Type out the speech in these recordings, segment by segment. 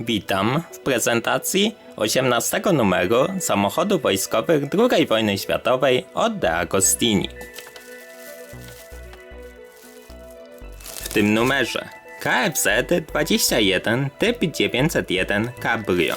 Witam w prezentacji 18 numeru samochodów wojskowych II wojny światowej od De Agostini. W tym numerze KFZ 21 typ 901 Cabrio.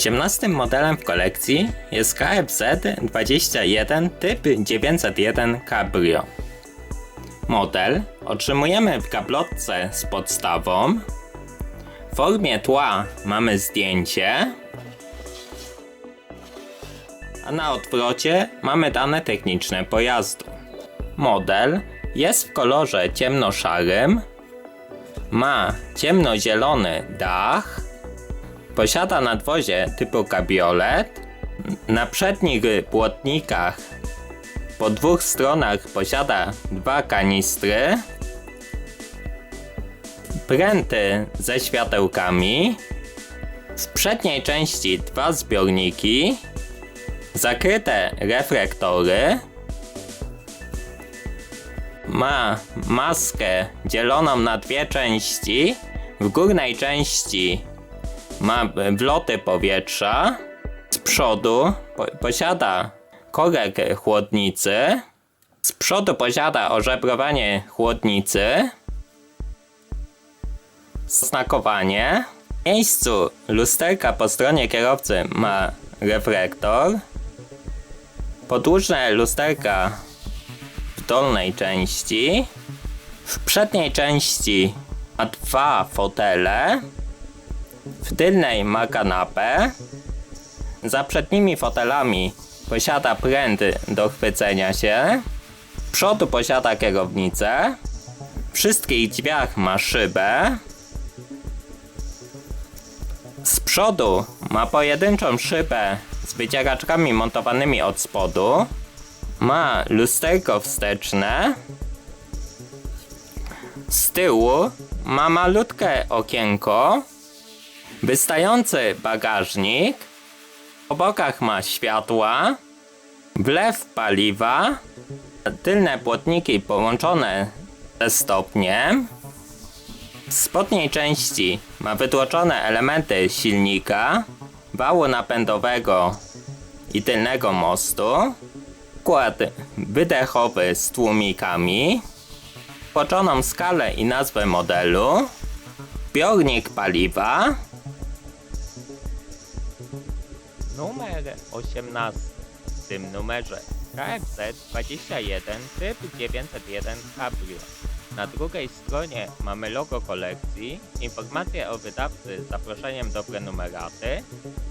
Osiemnastym modelem w kolekcji jest KFZ 21 typ 901 Cabrio. Model otrzymujemy w gablotce z podstawą. W formie tła mamy zdjęcie, a na odwrocie mamy dane techniczne pojazdu. Model jest w kolorze ciemnoszarym, ma ciemnozielony dach, Posiada nadwozie typu kabiolet. Na przednich płotnikach po dwóch stronach posiada dwa kanistry. Pręty ze światełkami. W przedniej części dwa zbiorniki. Zakryte reflektory. Ma maskę dzieloną na dwie części. W górnej części ma wloty powietrza. Z przodu po posiada korek chłodnicy. Z przodu posiada ożebrowanie chłodnicy. Znakowanie. W miejscu lusterka po stronie kierowcy ma reflektor. Podłużne lusterka w dolnej części. W przedniej części ma dwa fotele. W tylnej ma kanapę. Za przednimi fotelami posiada pręty do chwycenia się. W przodu posiada kierownicę. W wszystkich drzwiach ma szybę. Z przodu ma pojedynczą szybę z wycieraczkami montowanymi od spodu. Ma lusterko wsteczne. Z tyłu ma malutkie okienko Wystający bagażnik. Po bokach ma światła. Wlew paliwa. Tylne płotniki połączone ze stopniem. W spodniej części ma wytłoczone elementy silnika, wału napędowego i tylnego mostu. Układ wydechowy z tłumikami. Płoczoną skalę i nazwę modelu. Zbiornik paliwa numer 18. W tym numerze KFZ 21 typ 901 Cabrio. Na drugiej stronie mamy logo kolekcji, informacje o wydawcy z zaproszeniem do prenumeraty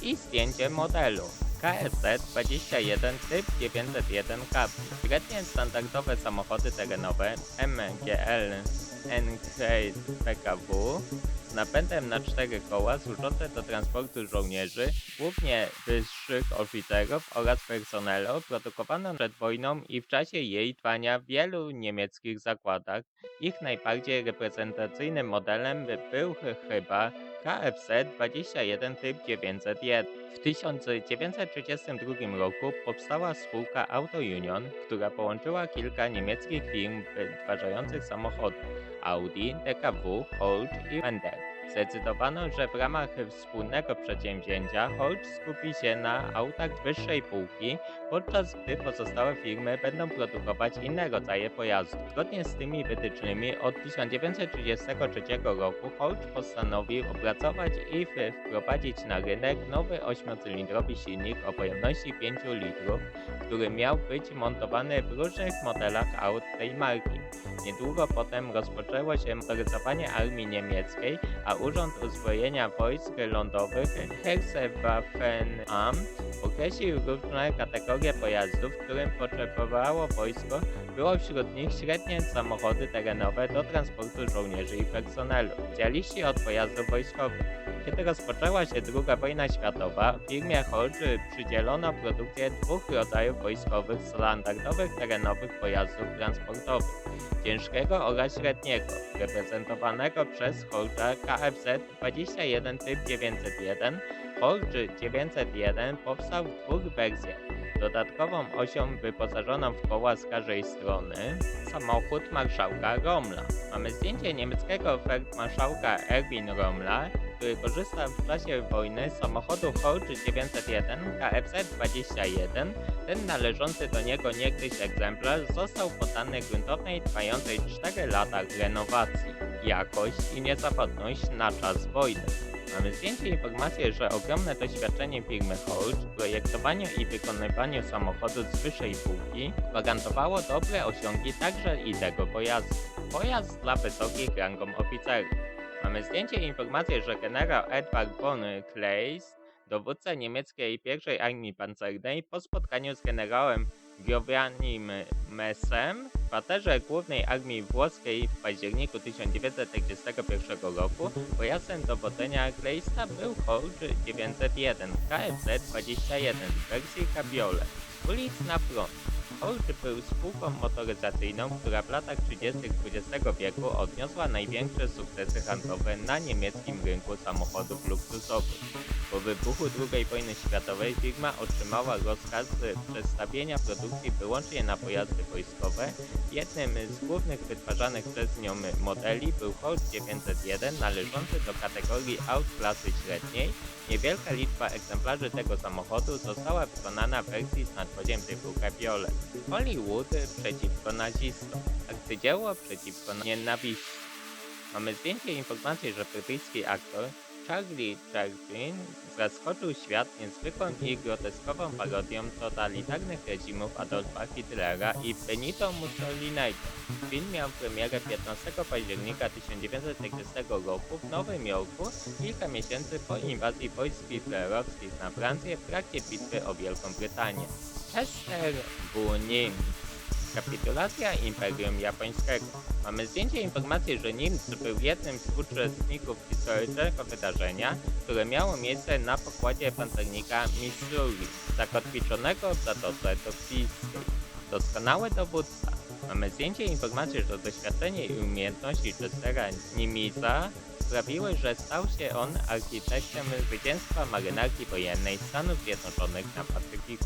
i zdjęcie modelu. KFZ 21 typ 901 Cabrio. Średnie standardowe samochody terenowe MGL NK PKW napędem na cztery koła służące do transportu żołnierzy, głównie wyższych oficerów oraz personelu, produkowano przed wojną i w czasie jej trwania w wielu niemieckich zakładach. Ich najbardziej reprezentacyjnym modelem był chyba KFZ 21 typ 901. W 1932 roku powstała spółka Auto Union, która połączyła kilka niemieckich firm wytwarzających samochody Audi, DKW, Holt i Mender. Zdecydowano, że w ramach wspólnego przedsięwzięcia Holt skupi się na autach wyższej półki, podczas gdy pozostałe firmy będą produkować inne rodzaje pojazdów. Zgodnie z tymi wytycznymi od 1933 roku Holt postanowił opracować i wprowadzić na rynek nowy 8-cylindrowy silnik o pojemności 5 litrów, który miał być montowany w różnych modelach aut tej marki. Niedługo potem rozpoczęło się motoryzowanie armii niemieckiej, a Urząd Uzbrojenia Wojsk Lądowych Heerwaffenamt Określił różne kategorie pojazdów, którym potrzebowało wojsko. Było wśród nich średnie samochody terenowe do transportu żołnierzy i personelu. Specjaliści od pojazdów wojskowych. Kiedy rozpoczęła się II wojna światowa, firmie Hodge przydzielono produkcję dwóch rodzajów wojskowych standardowych terenowych pojazdów transportowych. Ciężkiego oraz średniego, reprezentowanego przez Hodge'a KFZ-21 typ 901 Hodge 901 powstał w dwóch wersjach. Dodatkową osią wyposażoną w koła z każdej strony samochód marszałka Rommla. Mamy zdjęcie niemieckiego feldmarszałka Erwin Rommla, który korzystał w czasie wojny z samochodu Hodge 901 KFZ-21. Ten należący do niego niegdyś egzemplarz został poddany gruntownej trwającej 4 lata renowacji. Jakość i niezawodność na czas wojny. Mamy zdjęcie i informację, że ogromne doświadczenie firmy Hodge w projektowaniu i wykonywaniu samochodu z wyższej półki gwarantowało dobre osiągi także i tego pojazdu. Pojazd dla wysokich rangą oficerów. Mamy zdjęcie i informację, że generał Edward von Kleist, dowódca niemieckiej I Armii Pancernej, po spotkaniu z generałem Giovannim Messem w kwaterze Głównej Armii Włoskiej w październiku 1941 roku pojazdem dowodzenia Kleista był Hodge 901 KFZ-21 w wersji Cabriolet. Ulic na front. Hodge był spółką motoryzacyjną, która w latach 30. XX wieku odniosła największe sukcesy handlowe na niemieckim rynku samochodów luksusowych. Po wybuchu II wojny światowej firma otrzymała rozkaz przestawienia produkcji wyłącznie na pojazdy wojskowe. Jednym z głównych wytwarzanych przez nią modeli był Hodge 901 należący do kategorii aut klasy średniej. Niewielka liczba egzemplarzy tego samochodu została wykonana w wersji z nadwoziem typu Cabriolet. Hollywood przeciwko nazistom. Arcydzieło przeciwko nienawiści. Mamy zdjęcie i informację, że brytyjski aktor Charlie Chaplin zaskoczył świat niezwykłą i groteskową parodią totalitarnych reżimów Adolfa Hitlera i Benito Mussoliniego. Film miał premierę 15 października 1940 roku w Nowym Jorku, kilka miesięcy po inwazji wojsk hitlerowskich na Francję w trakcie bitwy o Wielką Brytanię. Chester Bunim Kapitulacja Imperium Japońskiego. Mamy zdjęcie informacji, że Nims był jednym z uczestników historycznego wydarzenia, które miało miejsce na pokładzie pancernika Missouri, zakotwiczonego w Zatoce Toksijskiej. Doskonały dowódca. Mamy zdjęcie informacji, że doświadczenie i umiejętności Chestera Nimisa sprawiły, że stał się on architektem zwycięstwa marynarki wojennej Stanów Zjednoczonych na Pacyfiku.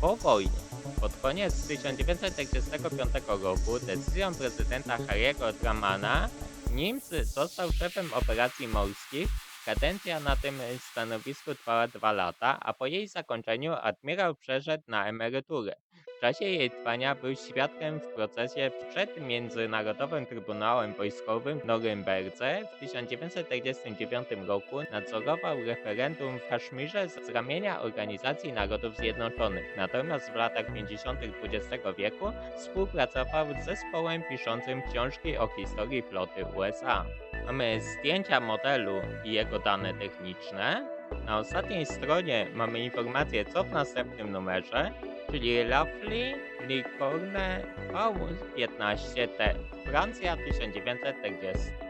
Po wojnie pod koniec 1945 roku decyzją prezydenta Harry'ego Tramana Nims został szefem operacji morskich. Kadencja na tym stanowisku trwała dwa lata, a po jej zakończeniu admirał przeszedł na emeryturę. Czasie jej trwania był świadkiem w procesie przed Międzynarodowym Trybunałem Wojskowym w Norymberdze. W 1949 roku nadzorował referendum w Kaszmirze z ramienia Organizacji Narodów Zjednoczonych. Natomiast w latach 50. XX wieku współpracował z zespołem piszącym książki o historii floty USA. Mamy zdjęcia modelu i jego dane techniczne. Na ostatniej stronie mamy informację, co w następnym numerze, czyli Rafli Licorne V15T, Francja 1940.